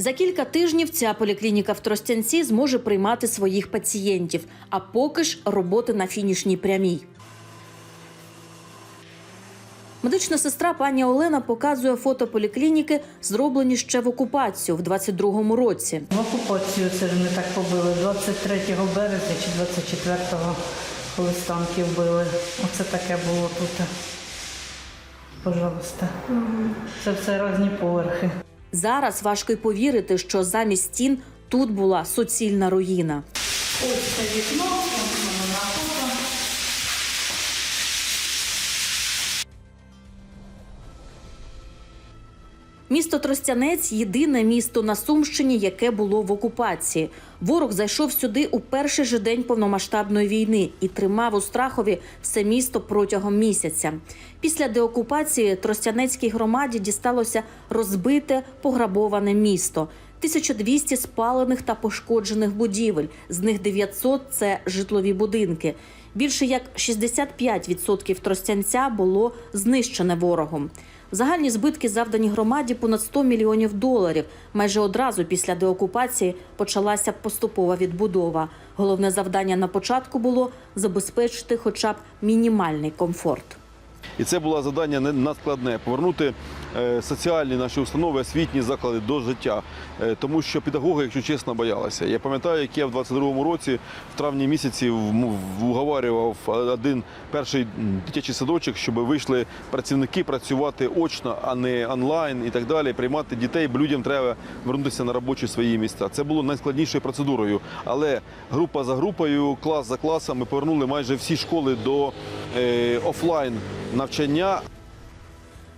За кілька тижнів ця поліклініка в Тростянці зможе приймати своїх пацієнтів, а поки ж роботи на фінішній прямій. Медична сестра пані Олена показує фото поліклініки, зроблені ще в окупацію в 22-му році. В окупацію це ж не так побили. 23 березня чи 24-го, коли станки вбили. Оце таке було тут. Пожалуйста. Це все різні поверхи. Зараз важко й повірити, що замість стін тут була суцільна руїна. Ось це вікно, Місто Тростянець єдине місто на Сумщині, яке було в окупації. Ворог зайшов сюди у перший же день повномасштабної війни і тримав у страхові все місто протягом місяця. Після деокупації Тростянецькій громаді дісталося розбите пограбоване місто. 1200 спалених та пошкоджених будівель, з них 900 – це житлові будинки. Більше як 65% Тростянця було знищене ворогом. Загальні збитки завдані громаді понад 100 мільйонів доларів. Майже одразу після деокупації почалася поступова відбудова. Головне завдання на початку було забезпечити хоча б мінімальний комфорт. І це було завдання не- надскладне повернути е, соціальні наші установи, освітні заклади до життя. Е, Тому що педагоги, якщо чесно, боялися. Я пам'ятаю, як я в 22-му році, в травні місяці, уговарював один перший дитячий садочок, щоб вийшли працівники працювати очно, а не онлайн і так далі, приймати дітей, бо людям треба вернутися на робочі свої місця. Це було найскладнішою процедурою. Але група за групою, клас за класом, ми повернули майже всі школи до е, офлайн навчання.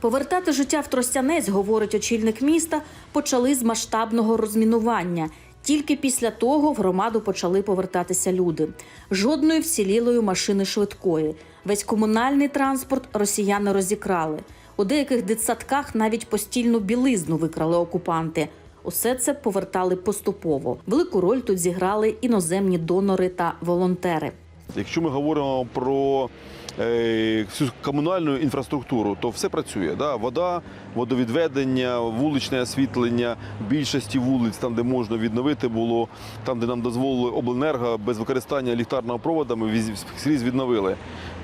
Повертати життя в Тростянець, говорить очільник міста, почали з масштабного розмінування. Тільки після того в громаду почали повертатися люди. Жодної вцілілої машини швидкої. Весь комунальний транспорт росіяни розікрали. У деяких дитсадках навіть постільну білизну викрали окупанти. Усе це повертали поступово. Велику роль тут зіграли іноземні донори та волонтери. Якщо ми говоримо про всю комунальну інфраструктуру, то все працює. Да? Вода, водовідведення, вуличне освітлення, більшості вулиць, там, де можна відновити було, там, де нам дозволили обленерго без використання ліхтарного провода, ми скрізь відновили.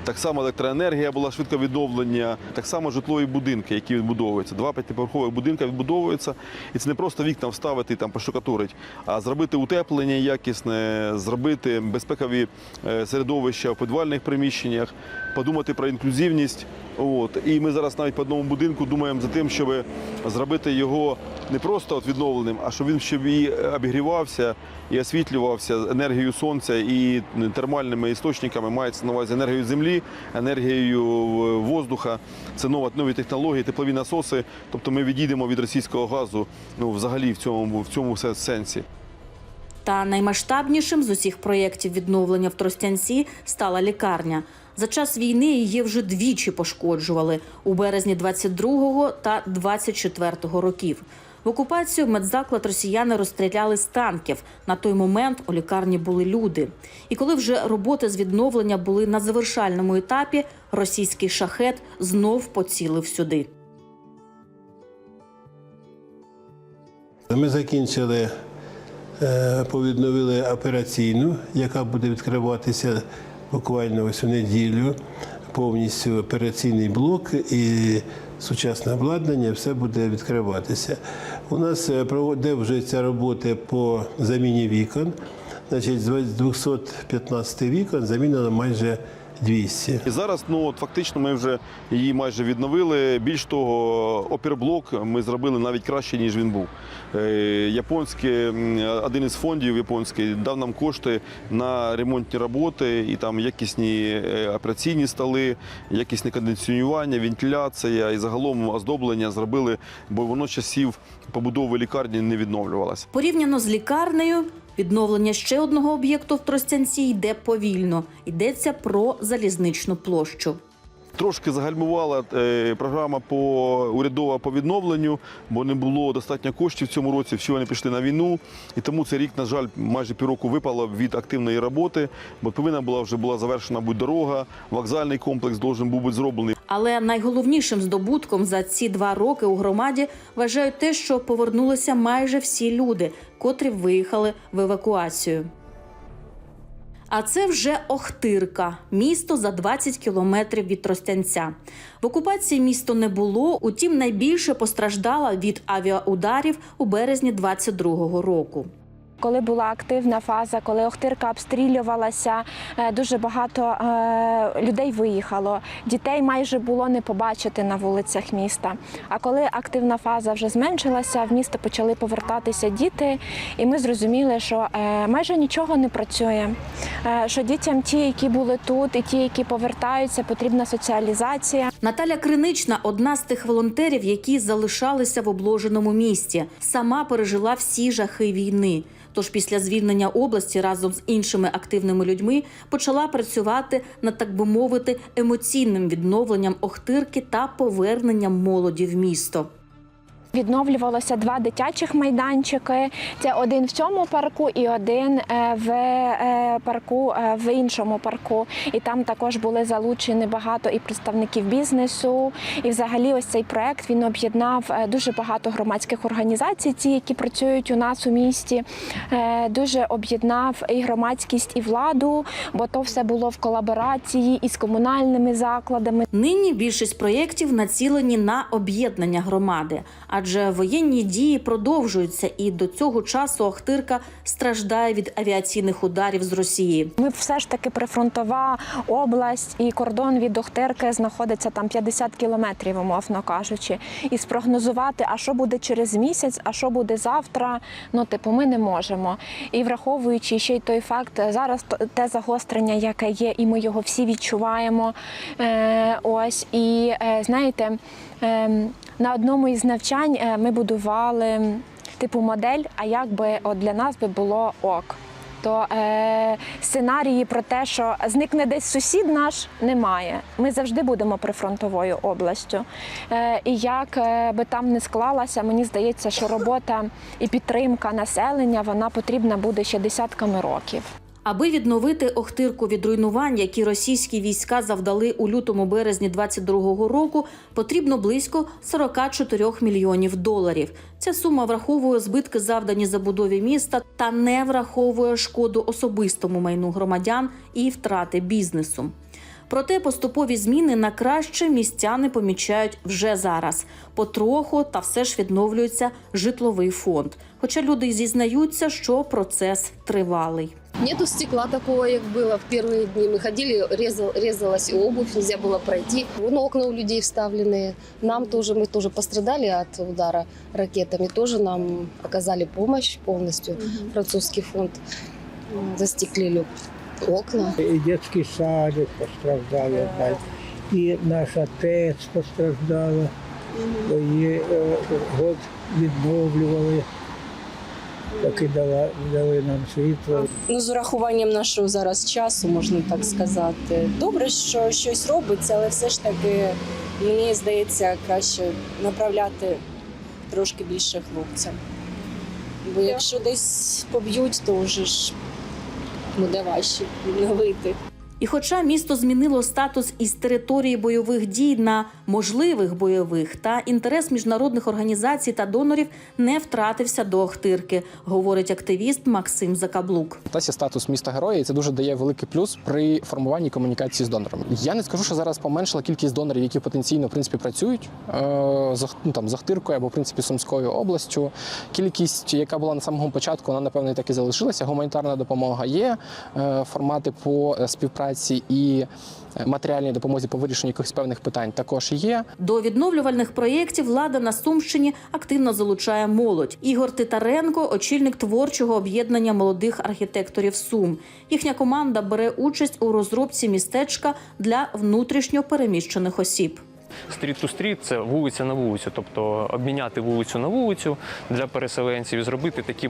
Так само електроенергія була швидко відновлення, так само житлові будинки, які відбудовуються. Два п'ятиповерхових будинка відбудовуються. І це не просто вікна вставити і пошукатурить, а зробити утеплення якісне, зробити безпекові е, середовища в підвальних приміщеннях, подумати про інклюзивність. От. І ми зараз навіть по одному будинку думаємо за тим, щоб зробити його не просто от відновленим, а щоб він щоб і обігрівався, і освітлювався енергією сонця і термальними істочниками. Мається на увазі енергією землі, енергією воздуха. Це нові технології, теплові насоси. Тобто ми відійдемо від російського газу ну, взагалі в цьому, в цьому сенсі. Та наймасштабнішим з усіх проєктів відновлення в Тростянці стала лікарня. За час війни її вже двічі пошкоджували у березні 22-го та 24-го років. В окупацію медзаклад росіяни розстріляли з танків. На той момент у лікарні були люди. І коли вже роботи з відновлення були на завершальному етапі, російський шахет знов поцілив сюди. Ми закінчили, е, повідновили операційну, яка буде відкриватися буквально ось у неділю. Повністю операційний блок і сучасне обладнання, все буде відкриватися. У нас е, проводиться роботи по заміні вікон. Значить, з 215 вікон замінено майже 200. І зараз ну от фактично ми вже її майже відновили. Більш того, опірблок ми зробили навіть краще ніж він був. Е, Японський один із фондів японський дав нам кошти на ремонтні роботи і там якісні е, операційні столи, якісне кондиціонування, вентиляція і загалом оздоблення зробили, бо воно часів побудови лікарні не відновлювалося. Порівняно з лікарнею, відновлення ще одного об'єкту в Тростянці йде повільно. Йдеться про залізничну площу. Трошки загальмувала е, програма по урядова по відновленню, бо не було достатньо коштів в цьому році. Всі вони пішли на війну, і тому цей рік, на жаль, майже півроку випало від активної роботи, бо повинна була вже була завершена будь дорога, вокзальний комплекс должен був бути зроблений. Але найголовнішим здобутком за ці два роки у громаді вважають те, що повернулися майже всі люди, котрі виїхали в евакуацію. А це вже Охтирка, місто за 20 кілометрів від Тростянця. В окупації місто не було, утім найбільше постраждала від авіаударів у березні 22-го року. Коли була активна фаза, коли Охтирка обстрілювалася, е, дуже багато е, людей виїхало. Дітей майже було не побачити на вулицях міста. А коли активна фаза вже зменшилася, в місто почали повертатися діти, і ми зрозуміли, що е, майже нічого не працює. Що дітям, ті, які були тут, і ті, які повертаються, потрібна соціалізація. Наталя Кринична одна з тих волонтерів, які залишалися в обложеному місті. Сама пережила всі жахи війни. Тож після звільнення області разом з іншими активними людьми почала працювати над, так би мовити, емоційним відновленням Охтирки та поверненням молоді в місто. Відновлювалося два дитячих майданчики. Це один в цьому парку і один е, в е, парку е, в іншому парку. І там також були залучені багато і представників бізнесу. І взагалі, ось цей проект він об'єднав дуже багато громадських організацій, ці, які працюють у нас у місті. Дуже об'єднав і громадськість, і владу, бо то все було в колаборації із комунальними закладами. Нині більшість проєктів націлені на об'єднання громади, адже воєнні дії продовжуються, і до цього часу Охтирка страждає від авіаційних ударів з Росії. Ми все ж таки прифронтова область, і кордон від Охтирки знаходиться там 50 кілометрів, умовно кажучи. І спрогнозувати, а що буде через місяць, а що буде завтра. Ну, типу, ми не можемо. І враховуючи ще й той факт, зараз те загострення, яке є, і ми його всі відчуваємо. Е, ось і е, знаєте, е, на одному із навчань е, ми будували типу модель, а як би от для нас би було ок то е, сценарії про те, що зникне десь сусід наш, немає. Ми завжди будемо прифронтовою областю. Е, і як е, би там не склалася, мені здається, що робота і підтримка населення вона потрібна буде ще десятками років. Аби відновити Охтирку від руйнувань, які російські війська завдали у лютому березні 22-го року, потрібно близько 44 мільйонів доларів. Ця сума враховує збитки, завдані забудові міста, та не враховує шкоду особистому майну громадян і втрати бізнесу. Проте поступові зміни на краще містяни помічають вже зараз. Потроху та все ж відновлюється житловий фонд. Хоча люди зізнаються, що процес тривалий. Нету стекла такого, як было в первые дни. Мы ходили, резал, резалась обувь, нельзя было пройти. Вон окна у людей вставленные. Нам тоже, мы тоже пострадали от удара ракетами. Тоже нам оказали помощь полностью. Французский фонд м, застеклили окна. І детский садик постраждав, я знаю. І наша ТЕЦ постраждала. Її е, год відновлювали, Поки дала, дали нам світло. Ну, з урахуванням нашого зараз часу, можна так сказати. Добре, що щось робиться, але все ж таки мені здається краще направляти трошки більше хлопцям. Бо якщо десь поб'ють, то вже ж буде важче відновити. І хоча місто змінило статус із території бойових дій на можливих бойових, та інтерес міжнародних організацій та донорів не втратився до Охтирки, говорить активіст Максим Закаблук. Тесі статус міста героя, і це дуже дає великий плюс при формуванні комунікації з донорами. Я не скажу, що зараз поменшила кількість донорів, які потенційно в принципі працюють е, з, ну, там, з Ахтиркою або в принципі Сумською областю. Кількість, яка була на самому початку, вона напевно так і залишилася. Гуманітарна допомога є, е, формати по е, співпраці і матеріальній допомозі по вирішенню якихось певних питань також є. До відновлювальних проєктів влада на Сумщині активно залучає молодь. Ігор Титаренко, очільник творчого об'єднання молодих архітекторів Сум. Їхня команда бере участь у розробці містечка для внутрішньо переміщених осіб. Стріт-ту-стріт це вулиця на вулицю, тобто обміняти вулицю на вулицю для переселенців зробити такі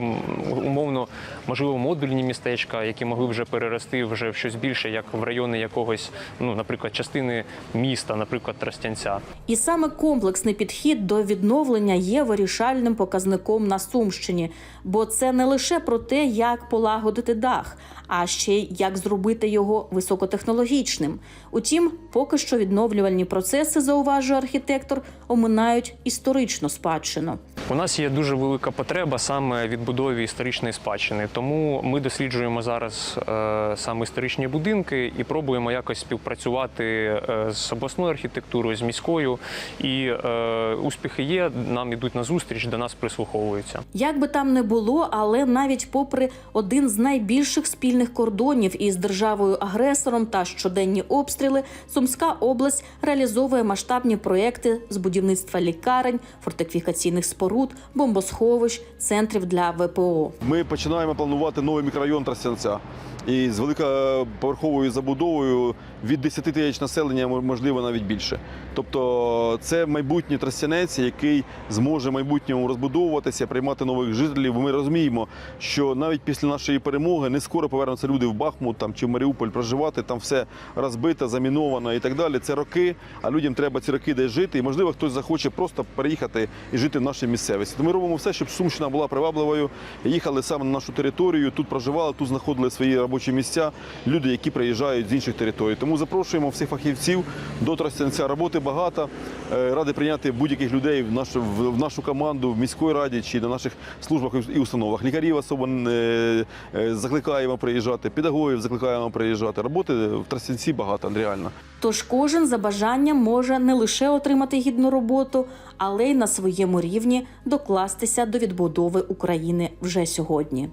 умовно, можливо, модульні містечка, які могли вже перерости вже в щось більше, як в райони якогось, ну, наприклад, частини міста, наприклад, Тростянця. І саме комплексний підхід до відновлення є вирішальним показником на Сумщині, бо це не лише про те, як полагодити дах, а ще й як зробити його високотехнологічним. Утім, поки що відновлювальні процеси, зауважує архітектор, оминають історичну спадщину. У нас є дуже велика потреба саме відбудові історичної спадщини, тому ми досліджуємо зараз е, саме історичні будинки і пробуємо якось співпрацювати е, з обласною архітектурою, з міською. І е, успіхи є. Нам ідуть на зустріч, до нас прислуховуються. Як би там не було, але навіть попри один з найбільших спільних кордонів із державою-агресором та щоденні обстріли, Сумська область реалізовує масштабні проекти з будівництва лікарень, фортифікаційних споруд, бомбосховищ, центрів для ВПО. Ми починаємо планувати новий мікрорайон Тростянця. І з великоповерховою забудовою від 10 тисяч населення, можливо, навіть більше. Тобто це майбутній тростянець, який зможе в майбутньому розбудовуватися, приймати нових жителів. Ми розуміємо, що навіть після нашої перемоги не скоро повернуться люди в Бахмут там, чи в Маріуполь проживати, там все розбито, заміновано і так далі. Це роки, а людям треба ці роки десь жити. І, можливо, хтось захоче просто переїхати і жити в нашій місцевості. Тому ми робимо все, щоб Сумщина була привабливою. Їхали саме на нашу територію, тут проживали, тут знаходили свої робочі місця. Люди, які приїжджають з інших територій. Тому запрошуємо всіх фахівців до Тростянця. Роботи багато. Е, Ради прийняти будь-яких людей в нашу, в нашу команду в міській раді чи на наших службах і установах. Лікарів особо е, е, закликаємо приїжджати, педагогів закликаємо приїжджати. Роботи в Тростянці багато, реально. Тож кожен за бажанням може не лише отримати гідну роботу, але й на своєму рівні докластися до відбудови України вже сьогодні.